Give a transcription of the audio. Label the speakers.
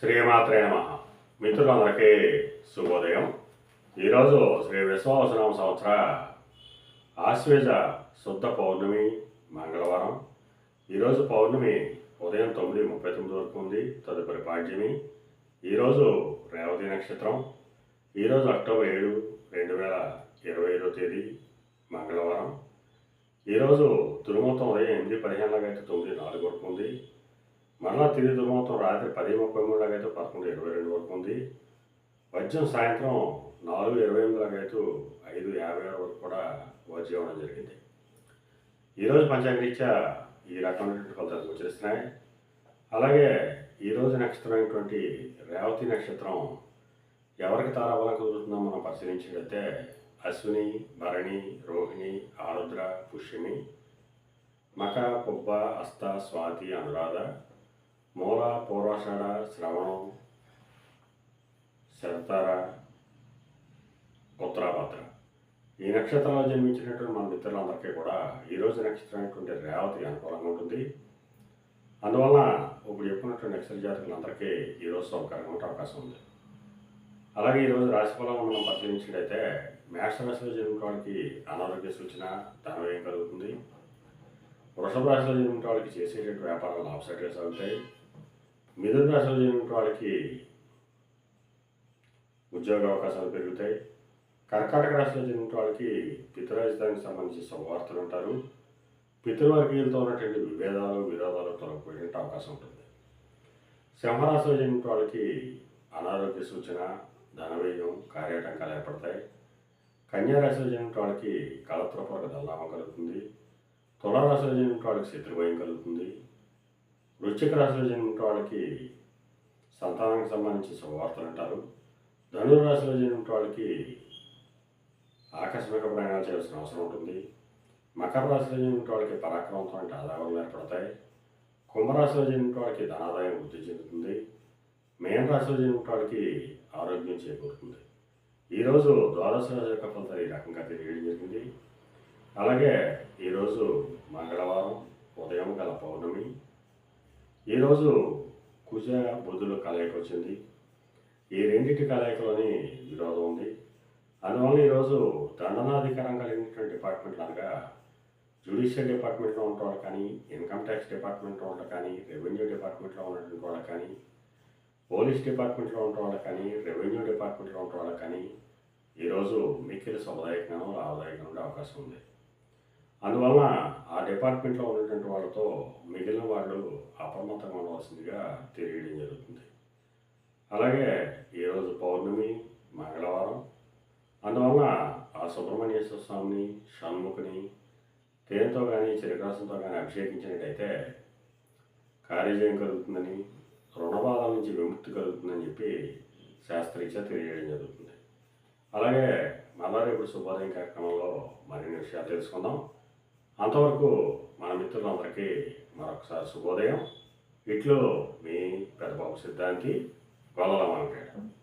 Speaker 1: శ్రీమాత్రే నమ. మిత్రులందరికీ శుభోదయం. ఈరోజు శ్రీ విశ్వావసనామ సంవత్సర ఆశ్వేజ శుద్ధ పౌర్ణమి మంగళవారం. ఈరోజు పౌర్ణమి ఉదయం తొమ్మిది ముప్పై తొమ్మిది వరకు ఉంది తదుపరి పాడ్యమి. ఈరోజు రేవతి నక్షత్రం. ఈరోజు అక్టోబర్ ఏడు రెండు వేల ఇరవై ఐదో తేదీ మంగళవారం. ఈరోజు దుర్మూర్తం ఉదయం ఎనిమిది పదిహేనులాగా అయితే తొమ్మిది నాలుగు వరకు ఉంది. మరలా తిరిగి దుర్మూర్తం రాత్రి పది ముప్పై మూడు అయితే పదకొండు ఇరవై రెండు వరకు ఉంది. వజ్రం సాయంత్రం నాలుగు ఇరవై ఎనిమిది లాగైతే ఐదు యాభై ఆరు వరకు కూడా వజ్రం జరిగింది. ఈరోజు పంచాంగరీత్యా ఈ రకమైనటువంటి ఫలితాలు వచ్చేస్తున్నాయి. అలాగే ఈరోజు నక్షత్రమైనటువంటి రేవతి నక్షత్రం ఎవరికి తారాబలం కుదురుతుందో మనం పరిశీలించినట్లయితే అశ్విని భరణి రోహిణి ఆరుద్ర పుష్యమి మక పుబ్బ అస్త స్వాతి అనురాధ మూల పూర్వాషాఢ శ్రవణం శరతార ఉత్తరాభద్ర. ఈ నక్షత్రంలో జన్మించినటువంటి మన మిత్రులందరికీ కూడా ఈరోజు నక్షత్రం అయినటువంటి రేవతి అనుకూలంగా ఉంటుంది. అందువలన ఇప్పుడు చెప్పుకున్నటువంటి నక్షత్ర జాతకులందరికీ ఈరోజు సౌకర్యంగా ఉండే అవకాశం ఉంది. అలాగే ఈరోజు రాశి మనం పరిశీలించినట్టయితే మేష రాశిలో అనారోగ్య సూచన ధనవ్యయం కలుగుతుంది. వృషభ రాశిలో జన్మిన వాళ్ళకి చేసేటువంటి వ్యాపారాలు లాభసాటిగా సాగుతాయి మిథున రాశిలో జరిగిన వాళ్ళకి ఉద్యోగ అవకాశాలు పెరుగుతాయి. కర్కాటక రాశిలో జరిగిన వాళ్ళకి పితృరాజధానికి సంబంధించి శుభవార్తలు ఉంటారు. పితృవర్గీయులతో ఉన్నటువంటి విభేదాలు విరోధాలు తొలగిపోయే అవకాశం ఉంటుంది. సింహరాశిలో జరిగిన వాళ్ళకి అనారోగ్య సూచన ధనవ్యయం కార్యాటంకాలు ఏర్పడతాయి. కన్యారాశిలో జరిగిన వాళ్ళకి కళత్రపూర్వక దల్లామం కలుగుతుంది. తులారాశిలో జన్మిన వాళ్ళకి శత్రుభయం కలుగుతుంది. వృశ్చిక రాశిలో జన్మించిన వాళ్ళకి సంతానానికి సంబంధించి శుభవార్తలు అంటారు. ధనురాశిలో జన్మించిన వాళ్ళకి ఆకస్మిక ప్రయాణాలు చేయాల్సిన అవసరం ఉంటుంది. మకర రాశిలో జన్మించిన వాళ్ళకి పరాక్రమంతో ఆదాయాలు ఏర్పడతాయి. కుంభరాశిలో జన్మించిన వాళ్ళకి ధనాదాయం వృద్ధి చెందుతుంది. మేన రాశిలో జన్మించిన వాళ్ళకి ఆరోగ్యం చేకూరుతుంది. ఈరోజు ద్వాదశ రాశి యొక్క ఫలితాలు ఈ రకంగా తెలియడం జరిగింది. అలాగే ఈరోజు మంగళవారం ఉదయం ఈరోజు కుజ బుద్ధుల కలయిక వచ్చింది? ఈ రెండింటి కలయికలోని విరోధం ఉంది. అందువల్ల ఈరోజు దండనాధికారం కలిగినటువంటి డిపార్ట్మెంట్ అనగా జ్యుడిషియల్ డిపార్ట్మెంట్లో ఉన్నవాళ్ళు కానీ ఇన్కమ్ ట్యాక్స్ డిపార్ట్మెంట్లో ఉన్న కానీ రెవెన్యూ డిపార్ట్మెంట్లో ఉన్నటువంటి వాళ్ళు కానీ పోలీస్ డిపార్ట్మెంట్లో ఉండేవాళ్ళు కానీ రెవెన్యూ డిపార్ట్మెంట్లో ఉండేవాళ్ళు కానీ ఈరోజు మిక్కిలి శుభదాయకంగానూ లాభదాయకంగా ఉండే అవకాశం ఉంది. అందువలన ఆ డిపార్ట్మెంట్లో ఉన్నటువంటి వాళ్ళతో మిగిలిన వాళ్ళు అప్రమత్తంగా ఉండవలసిందిగా తెలియడం జరుగుతుంది. అలాగే ఈరోజు పౌర్ణమి మంగళవారం అందువలన ఆ సుబ్రహ్మణ్యేశ్వర స్వామిని షణ్ముఖుని తేనెతో కానీ చిరకాసంతో కానీ అభిషేకించినట్టయితే కార్యజయం కలుగుతుందని రుణబాధల నుంచి విముక్తి కలుగుతుందని చెప్పి శాస్త్రీయ తెలియడం జరుగుతుంది. అలాగే మళ్ళా రేపు శుభోదయం కార్యక్రమంలో మరిన్ని విషయాలు తెలుసుకుందాం. అంతవరకు మన మిత్రులందరికీ మరొకసారి శుభోదయం. ఇట్లో మీ పెద్దబాబు సిద్ధాంతి గొల్లల మామిడి